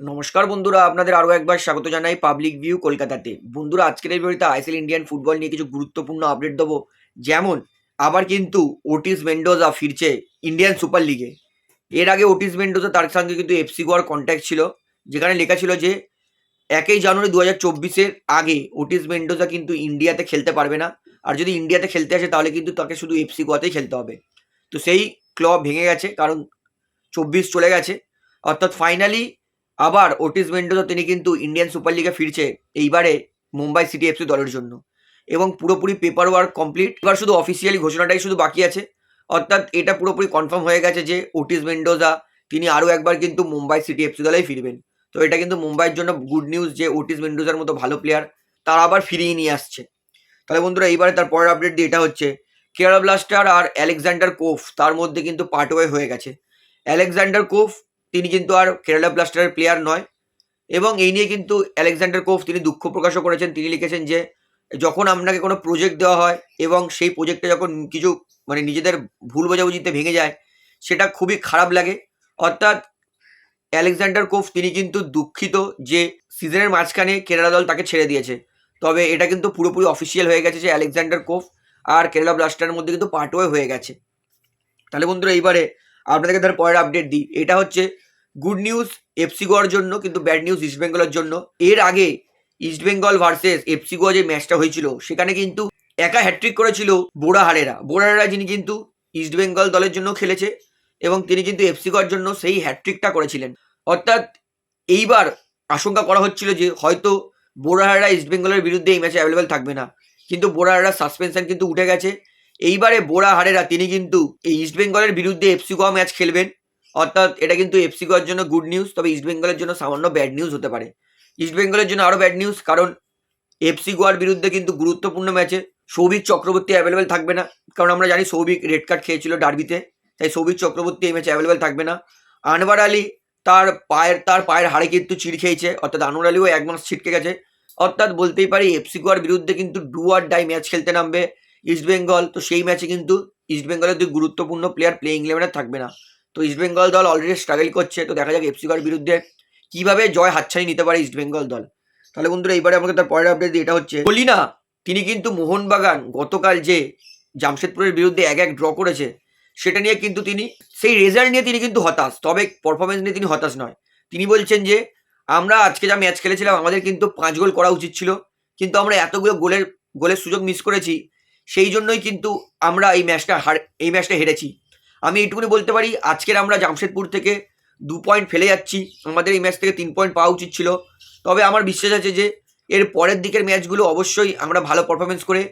নমস্কার বন্ধুরা, আপনাদের আরও একবার স্বাগত জানাই পাবলিক ভিউ কলকাতাতে। বন্ধুরা, আজকের এই ভিডিওতে আইসিএল ইন্ডিয়ান ফুটবল নিয়ে কিছু গুরুত্বপূর্ণ আপডেট দেবো। যেমন, আবার কিন্তু ওটিস মেন্ডোজা ফিরছে ইন্ডিয়ান সুপার লিগে এর আগে ওটিস মেন্ডোজা তার সঙ্গে কিন্তু এফসি গোয়ার কন্ট্যাক্ট ছিল, যেখানে লেখা ছিল যে, একই জানুয়ারি দু হাজার চব্বিশের আগে ওটিস মেন্ডোজা কিন্তু ইন্ডিয়াতে খেলতে পারবে না। আর যদি ইন্ডিয়াতে খেলতে আসে, তাহলে কিন্তু তাকে শুধু এফসি গোয়াতেই খেলতে হবে। তো সেই ক্লব ভেঙে গেছে, কারণ চব্বিশ চলে গেছে। অর্থাৎ ফাইনালি আবার ওটিস মেন্ডোজা তিনি কিন্তু ইন্ডিয়ান সুপার লিগে ফিরছে এইবারে মুম্বাই সিটি এফসি দলের জন্য। এবং পুরোপুরি পেপার ওয়ার্ক কমপ্লিট এবার শুধু অফিসিয়ালি ঘোষণাটাই শুধু বাকি আছে। অর্থাৎ এটা পুরোপুরি কনফার্ম হয়ে গেছে যে ওটিস মেন্ডোজা তিনি আরও একবার কিন্তু মুম্বাই সিটি এফসি দলেই ফিরবেন। তো এটা কিন্তু মুম্বাইয়ের জন্য গুড নিউজ যে ওটিস মেন্ডোজার মতো ভালো প্লেয়ার তারা আবার ফিরিয়ে নিয়ে আসছে। তাহলে বন্ধুরা, এইবারে তার পরের আপডেট দিয়ে এটা হচ্ছে কেরালা ব্লাস্টার আর আলেকজান্ডার কোফ তার মধ্যে কিন্তু পার্টওয়ে হয়ে গেছে। আলেকজান্ডার কোফ তিনি কিন্তু আর কেরালা ব্লাস্টারের প্লেয়ার নয়। এবং এই নিয়ে কিন্তু আলেকজান্ডার কোফ তিনি দুঃখ প্রকাশও করেছেন। তিনি লিখেছেন যে, যখন আপনাকে কোনো প্রজেক্ট দেওয়া হয় এবং সেই প্রজেক্টে যখন কিছু মানে নিজেদের ভুল বোঝাবুঝিতে ভেঙে যায়, সেটা খুবই খারাপ লাগে। অর্থাৎ আলেকজান্ডার কোফ তিনি কিন্তু দুঃখিত যে সিজনের মাঝখানে কেরালা দল তাকে ছেড়ে দিয়েছে। তবে এটা কিন্তু পুরোপুরি অফিসিয়াল হয়ে গেছে যে আলেকজান্ডার কোফ আর কেরালা ব্লাস্টারের মধ্যে কিন্তু পার্টওয়ে হয়ে গেছে। তাহলে বন্ধুরা, এইবারে আপনাদেরকে ধর পরের আপডেট দিই। এটা হচ্ছে গুড নিউজ এফসি গোয়ার জন্য, কিন্তু ব্যাড নিউজ ইস্ট বেঙ্গলের জন্য। এর আগে east Bengal versus FC Goa যে ম্যাচটা হয়েছিল, সেখানে কিন্তু একা হ্যাট্রিক করেছিল বোড়াহারেরা বোড়াহারেরা যিনি কিন্তু ইস্ট বেঙ্গল দলের জন্য খেলেছে, এবং তিনি কিন্তু এফসি গোয়ার জন্য সেই হ্যাট্রিকটা করেছিলেন। অর্থাৎ এইবার আশঙ্কা করা হচ্ছিল যে হয়তো বোড়াহারেরা ইস্ট বেঙ্গলের বিরুদ্ধে এই ম্যাচে অ্যাভেলেবেল থাকবে না। কিন্তু বোড়াহারেরা সাসপেনশন কিন্তু উঠে গেছে এইবারে বোড়া হারেরা, তিনি কিন্তু এই ইস্ট বেঙ্গলের বিরুদ্ধে এফসি গোয়া ম্যাচ খেলবেন। অর্থাৎ এটা কিন্তু এফসি গোয়ার জন্য গুড নিউজ তবে ইস্ট বেঙ্গলের জন্য সামান্য ব্যাড নিউজ হতে পারে। ইস্ট বেঙ্গলের জন্য আরও ব্যাড নিউজ কারণ এফসি গোয়ার বিরুদ্ধে কিন্তু গুরুত্বপূর্ণ ম্যাচে সৌভিক চক্রবর্তী অ্যাভেলেবেল থাকবে না। কারণ আমরা জানি সৌভিক রেড কার্ড খেয়েছিল ডার্বিতে তাই সৌভিক চক্রবর্তী এই ম্যাচে অ্যাভেলেবেল থাকবে না। আনবার আলী তার পায়ের তার পায়ের হাড়ে কিন্তু চিড় খেয়েছে, অর্থাৎ আনোয়ার আলীও এক মাস ছিটকে গেছে। অর্থাৎ বলতেই পারি এফসি গোয়ার বিরুদ্ধে কিন্তু ডু আর ডাই ম্যাচ খেলতে নামবে। ইস্ট বেঙ্গল তো সেই ম্যাচে কিন্তু ইস্ট বেঙ্গলের দুই গুরুত্বপূর্ণ প্লেয়ার প্লেইং ইলেভেনে থাকবে না। তো ইস্ট বেঙ্গল দল অলরেডি স্ট্রাগল করছে, তো দেখা যাক এফসি গোয়ার বিরুদ্ধে কীভাবে জয় হাতছানি নিতে পারে ইস্ট বেঙ্গল দল। তাহলে বন্ধুরা, এইবারে আমাকে তার পরের আপডেট এটা হচ্ছে, বলি না, তিনি কিন্তু মোহনবাগান গতকাল যে জামশেদপুরের বিরুদ্ধে এক এক ড্র করেছে, সেটা নিয়ে কিন্তু তিনি, সেই রেজাল্ট নিয়ে তিনি কিন্তু হতাশ, তবে পারফরমেন্স নিয়ে তিনি হতাশ নয়। তিনি বলছেন যে, আমরা আজকে যা ম্যাচ খেলেছিলাম, আমাদের কিন্তু পাঁচ গোল করা উচিত ছিল, কিন্তু আমরা এতগুলো গোলের গোলের সুযোগ মিস করেছি সেই জন্যই কিন্তু আমরা এই ম্যাচটা হার, এই ম্যাচটা হেরেছি। আমি এইটুকুনি বলতে পারি, আজকের আমরা জামশেদপুর থেকে দু পয়েন্ট ফেলে যাচ্ছি। আমাদের এই ম্যাচ থেকে তিন পয়েন্ট পাওয়া উচিত ছিল। তবে আমার বিশ্বাস আছে যে, এর পরের দিকের ম্যাচগুলো অবশ্যই আমরা ভালো পারফরমেন্স করে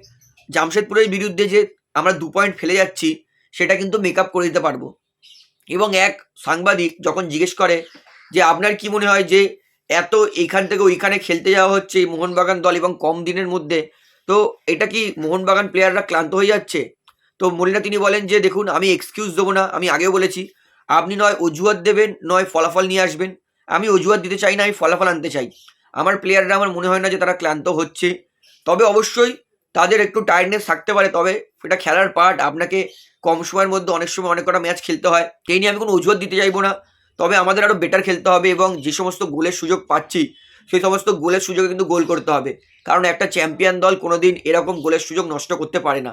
জামশেদপুরের বিরুদ্ধে যে আমরা দু পয়েন্ট ফেলে যাচ্ছি, সেটা কিন্তু মেক আপ করে দিতে পারব। এবং এক সাংবাদিক যখন জিজ্ঞেস করে যে, আপনার কি মনে হয় যে, এত এইখান থেকে ওইখানে খেলতে যাওয়া হচ্ছে মোহনবাগান দল এবং কম দিনের মধ্যে তো এটা কি মোহনবাগান প্লেয়াররা ক্লান্ত হয়ে যাচ্ছে? তো মলিনা, তিনি বলেন যে, দেখুন, আমি এক্সকিউজ দেবো না, আমি আগেও বলেছি, আপনি নয় অজুহাত দেবেন, নয় ফলাফল নিয়ে আসবেন। আমি অজুহাত দিতে চাই না, আমি ফলাফল আনতে চাই। আমার প্লেয়াররা আমার মনে হয় না যে তারা ক্লান্ত হচ্ছে। তবে অবশ্যই তাদের একটু টায়ার্ডনেস থাকতে পারে, তবে এটা খেলার পার্ট আপনাকে কম সময়ের মধ্যে অনেক সময় অনেক কটা ম্যাচ খেলতে হয়। এই নিয়ে আমি কোনো অজুহাত দিতে চাইব না। তবে আমাদের আরও বেটার খেলতে হবে এবং যে সমস্ত গোলের সুযোগ পাচ্ছি সেই সমস্ত গোলের সুযোগে কিন্তু গোল করতে হবে। কারণ একটা চ্যাম্পিয়ন দল কোনোদিন এরকম গোলের সুযোগ নষ্ট করতে পারে না।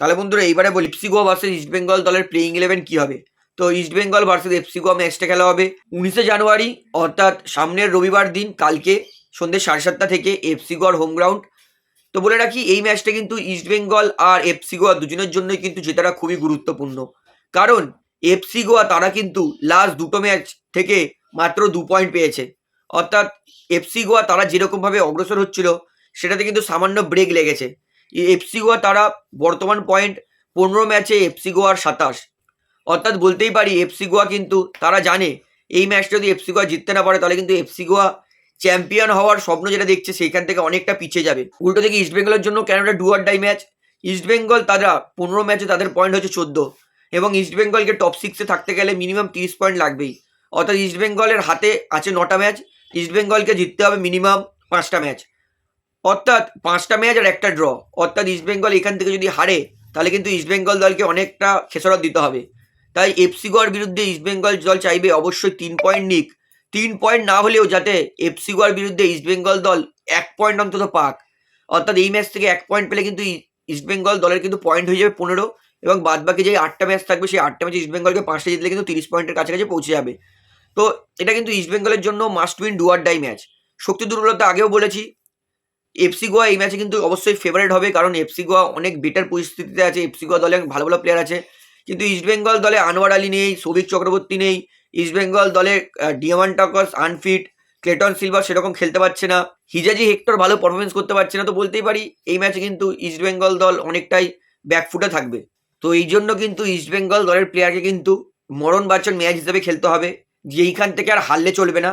তাহলে বন্ধুরা, এইবারে বলি FC Goa versus east Bengal দলের প্লেইং ইলেভেন কী হবে? তো east Bengal versus FC Goa ম্যাচটা খেলা হবে উনিশে জানুয়ারি, অর্থাৎ সামনের রবিবার দিন, কালকে সন্ধ্যে সাড়ে সাতটা থেকে এফসি গোয়ার হোম গ্রাউন্ড তো বলে রাখি, এই ম্যাচটা কিন্তু ইস্ট বেঙ্গল আর এফসি গোয়া দুজনের জন্যই কিন্তু জেতাটা খুবই গুরুত্বপূর্ণ। কারণ এফসি গোয়া তারা কিন্তু লাস্ট দুটো ম্যাচ থেকে মাত্র দু পয়েন্ট পেয়েছে। অর্থাৎ এফসি গোয়া তারা যেরকমভাবে অগ্রসর হচ্ছিল, সেটাতে কিন্তু সামান্য ব্রেক লেগেছে। এফসি গোয়া তারা বর্তমান পয়েন্ট পনেরো ম্যাচে এফসি গোয়ার সাতাশ। অর্থাৎ বলতেই পারি এফসি গোয়া কিন্তু তারা জানে, এই ম্যাচটা যদি এফসি গোয়া জিততে না পারে, তাহলে কিন্তু এফসি গোয়া চ্যাম্পিয়ন হওয়ার স্বপ্ন যেটা দেখছে, সেইখান থেকে অনেকটা পিছিয়ে যাবে। উল্টো থেকে ইস্ট বেঙ্গলের জন্য কেন একটা do or die match East Bengal তারা পনেরো ম্যাচে তাদের পয়েন্ট হচ্ছে চোদ্দ। এবং ইস্ট বেঙ্গলকে টপ সিক্সে থাকতে গেলে মিনিমাম তিরিশ পয়েন্ট লাগবেই। অর্থাৎ ইস্ট বেঙ্গলের হাতে আছে নটা ম্যাচ ইস্ট বেঙ্গলকে জিততে হবে মিনিমাম পাঁচটা ম্যাচ অর্থাৎ পাঁচটা ম্যাচ আর একটা ড্র অর্থাৎ ইস্ট বেঙ্গল এখান থেকে যদি হারে, তাহলে কিন্তু ইস্ট বেঙ্গল দলকে অনেকটা খেসারত দিতে হবে। তাই এফসি গোয়ার বিরুদ্ধে ইস্ট বেঙ্গল দল চাইবে অবশ্যই তিন পয়েন্ট নিক। তিন পয়েন্ট না হলেও যাতে এফসি গোয়ার বিরুদ্ধে ইস্টবেঙ্গল দল এক পয়েন্ট অন্তত পাক। অর্থাৎ এই ম্যাচ থেকে এক পয়েন্ট পেলে কিন্তু ইস্টবেঙ্গল দলের কিন্তু পয়েন্ট হয়ে যাবে পনেরো এবং বাদ বাকি যে আটটা ম্যাচ থাকবে, সেই আটটা ম্যাচ ইস্টবেঙ্গলকে পাঁচটা জিতলে কিন্তু তিরিশ পয়েন্টের কাছাকাছি পৌঁছে যাবে। তো এটা কিন্তু ইস্টবেঙ্গলের জন্য must win do or die match শক্তি দুর্বলতা আগেও বলেছি। এফসি গোয়া এই ম্যাচে কিন্তু অবশ্যই ফেভারিট হবে, কারণ এফসি গোয়া অনেক বেটার পরিস্থিতিতে আছে। এফসি গোয়া দলে ভালো ভালো প্লেয়ার আছে। কিন্তু ইস্টবেঙ্গল দলে আনোয়ার আলী নেই সৌভিক চক্রবর্তী নেই। ইস্টবেঙ্গল দলে ডিয়ামান টাকস আনফিট ক্লেটন সিলভার সেরকম খেলতে পারছে না। হিজাজি হেক্টর ভালো পারফরমেন্স করতে পারছে না, তো বলতেই পারি এই ম্যাচে কিন্তু ইস্টবেঙ্গল দল অনেকটাই ব্যাকফুটে থাকবে। তো এই জন্য কিন্তু ইস্টবেঙ্গল দলের প্লেয়ারকে কিন্তু মরণ বাচন ম্যাচ হিসেবে খেলতে হবে। যে এইখান থেকে আর হারলে চলবে না।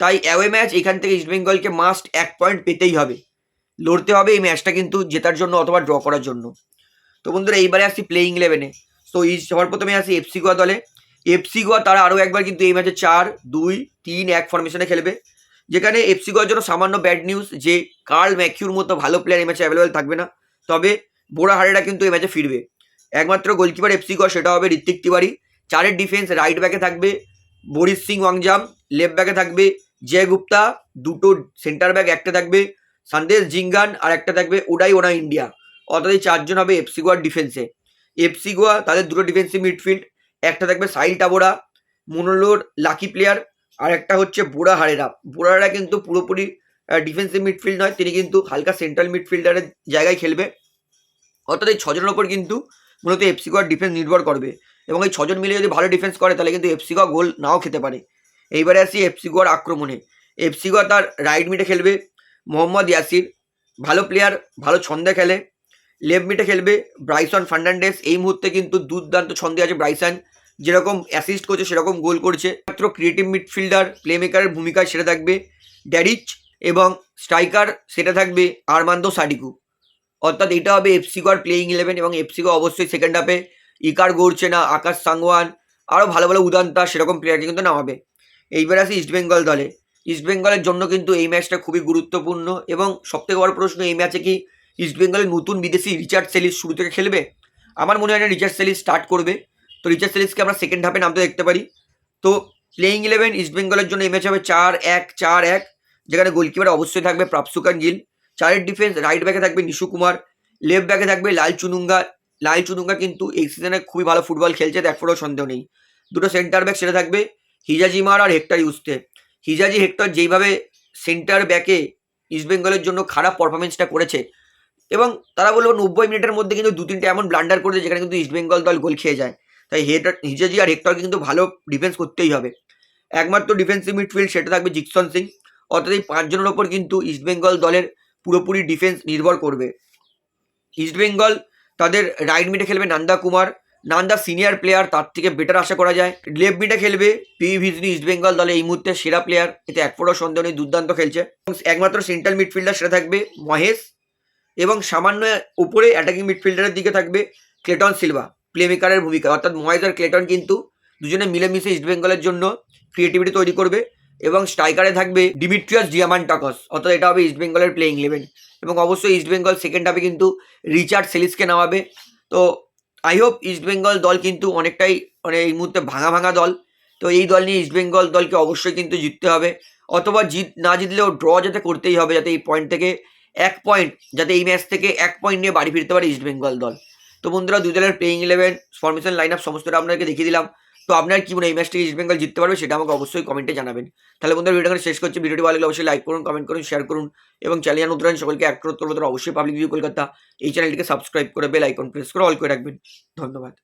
তাই অ্যাওয়ে ম্যাচ এখান থেকে ইস্টবেঙ্গলকে মাস্ট এক পয়েন্ট পেতেই হবে। লড়তে হবে এই ম্যাচটা কিন্তু জেতার জন্য অথবা ড্র করার জন্য। তো বন্ধুরা, এইবারে আসছি প্লেইং ইলেভেনে তো এই সবার প্রথমে আসি এফসি গোয়া দলে। এফসি গোয়া তারা আরও একবার কিন্তু এই ম্যাচে চার, দুই, তিন এক ফরমেশনে খেলবে। যেখানে এফসি গোয়ার জন্য সামান্য ব্যাড নিউজ যে কার্ল ম্যাকিউর মতো ভালো প্লেয়ার এই ম্যাচে অ্যাভেলেবেল থাকবে না। তবে বোরা হারেরা কিন্তু এই ম্যাচে ফিরবে। একমাত্র গোলকিপার এফসি গোয়া সেটা হবে ঋত্বিক তিওয়ারি। চারের ডিফেন্স রাইট ব্যাকে থাকবে। বরিশ সিং ওয়াংজাম, লেফট ব্যাকে থাকবে জয় গুপ্তা, দুটো সেন্টার ব্যাক একটা থাকবে সন্দেশ জিঙ্গান আর একটা থাকবে ওডাই ওনা ইন্ডিয়া। অর্থাৎ এই চারজন হবে এফসি গোয়ার ডিফেন্সে এফসি গোয়া তাদের দুটো ডিফেন্সিভ মিডফিল্ড একটা থাকবে সাইল টাবোরা, মনোলোর লাকি প্লেয়ার আর একটা হচ্ছে বুড়া হারেরা। বুড়া হারেরা কিন্তু পুরোপুরি ডিফেন্সিভ মিডফিল্ড নয়, তিনি কিন্তু হালকা সেন্ট্রাল মিডফিল্ডারের জায়গায় খেলবে। অর্থাৎ এই ছজনের ওপর কিন্তু মূলত এফসি গোয়ার ডিফেন্স নির্ভর করবে। এবং এই ছজন মিলে যদি ভালো ডিফেন্স করে, তাহলে কিন্তু এফসি গোয়া গোল নাও খেতে পারে। এইবারে আসি এফসি গোয়ার আক্রমণে। এফসি গোয়া তার রাইট মিটে খেলবে, মোহাম্মদ ইয়াসির, ভালো প্লেয়ার ভালো ছন্দে খেলে। লেফট মিটে খেলবে ব্রাইসন ফার্নান্ডেস এই মুহূর্তে কিন্তু দুর্দান্ত ছন্দে আছে ব্রাইসন যেরকম অ্যাসিস্ট করছে, সেরকম গোল করছে। মাত্র ক্রিয়েটিভ মিডফিল্ডার প্লেমেকারের ভূমিকায় সেটা থাকবে ড্যারিচ এবং স্ট্রাইকার সেটা থাকবে আরমান্দো সাডিকু অর্থাৎ এটা হবে এফসিগোর প্লেইং ইলেভেন এবং এফসিগো অবশ্যই সেকেন্ড হাফে ইকার গড়ছে না, আকাশ সাংওয়ান আরও ভালো ভালো উদান্তা সেরকম প্লেয়ারকে কিন্তু নামাবে। এইবার আসি ইস্টবেঙ্গল দলে। ইস্টবেঙ্গলের জন্য কিন্তু এই ম্যাচটা খুবই গুরুত্বপূর্ণ এবং সবথেকে বড় প্রশ্ন এই ম্যাচে কি ইস্টবেঙ্গলের নতুন বিদেশি রিচার্ড সেলিস শুরু থেকে খেলবে? আমার মনে হয় না রিচার্ড সেলিস স্টার্ট করবে। তো রিচার্ড সেলিসকে আমরা সেকেন্ড হাফে নামতে দেখতে পারি। তো প্লেইং ইলেভেন ইস্টবেঙ্গলের জন্য এই ম্যাচ হবে চার এক চার এক, যেখানে গোলকিপার অবশ্যই থাকবে প্রাপসুকান গিল চারের ডিফেন্স রাইট ব্যাকে থাকবে নিশু কুমার লেফট ব্যাকে থাকবে লাল চুনুঙ্গা লাল চুনুঙ্গা কিন্তু এই সিজনে খুবই ভালো ফুটবল খেলছে তো এক সন্দেহ নেই। দুটো সেন্টার ব্যাক সেটা থাকবে, হিজাজি মার আর হেক্টর ইউসতে হিজাজি, হেক্টর যেইভাবে সেন্টার ব্যাকে ইস্টবেঙ্গলের জন্য খারাপ পারফরমেন্সটা করেছে, এবং তারা বলব নব্বই মিনিটের মধ্যে কিন্তু দু তিনটে এমন ব্লান্ডার করেছে যেখানে কিন্তু ইস্টবেঙ্গল দল গোল খেয়ে যায়। তাই হেটার হিজাজি আর হেক্টরকে কিন্তু ভালো ডিফেন্স করতেই হবে। একমাত্র ডিফেন্সিভ মিডফিল্ড সেটা থাকবে জিকসন সিং, অর্থাৎ এই পাঁচজনের ওপর কিন্তু ইস্টবেঙ্গল দলের পুরোপুরি ডিফেন্স নির্ভর করবে। ইস্টবেঙ্গল তাদের রাইট মিডে খেলবে নান্দা কুমার। নান্দা সিনিয়র প্লেয়ার তার থেকে বেটার আশা করা যায়। লেফট মিডে খেলবে পি ভিজনি ইস্টবেঙ্গল দলে এই মুহূর্তে সেরা প্লেয়ার এতে এক ফোটাও সন্দেহ নেই, দুর্দান্ত খেলছে। এবং একমাত্র সেন্ট্রাল মিডফিল্ডার সেটা থাকবে মহেশ এবং সামান্য উপরে অ্যাটাকিং মিডফিল্ডারের দিকে থাকবে ক্লেটন সিলভা প্লেমেকারের ভূমিকা। অর্থাৎ মহেশ আর ক্লেটন কিন্তু দুজনে মিলেমিশে ইস্টবেঙ্গলের জন্য ক্রিয়েটিভিটি তৈরি করবে। এবং স্ট্রাইকারে থাকবে ডিমিট্রিয়াস ডিয়ামান টাকস অর্থাৎ এটা হবে ইস্টবেঙ্গলের প্লেইং ইলেভেন এবং অবশ্যই ইস্টবেঙ্গল সেকেন্ড হাফে কিন্তু রিচার্ড সেলিসকে নামাবে। তো আই হোপ ইস্টবেঙ্গল দল কিন্তু অনেকটাই মানে এই মুহূর্তে ভাঙা ভাঙা দল। তো এই দল নিয়ে ইস্টবেঙ্গল দলকে অবশ্যই কিন্তু জিততে হবে। অথবা জিত না জিতলেও ড্র যাতে করতেই হবে, যাতে এই পয়েন্ট থেকে এক পয়েন্ট যাতে এই ম্যাচ থেকে এক পয়েন্ট নিয়ে বাড়ি ফিরতে পারে ইস্টবেঙ্গল দল। তো বন্ধুরা, দুই দলের playing eleven formation line up সমস্তটা আপনাদেরকে দেখিয়ে দিলাম। তো আপনার কি মনে এই ম্যাচটি ইস্ট বেঙ্গল জিততে পারবে সেটা আমাকে অবশ্যই কমেন্টে জানাবেন। তাহলে বন্ধুরা ভিডিওটা শেষ করছি। ভিডিওটি ভালো লাগলে অবশ্যই লাইক করুন কমেন্ট করুন শেয়ার করুন এবং চ্যানেল নতুন সকলকে এক করতে অবশ্যই পাবলিক ভিউ কলকাতা এই চ্যানেলটিকে সাবস্ক্রাইব করে বেল আইকন প্রেস করে অল করে রাখবেন। ধন্যবাদ।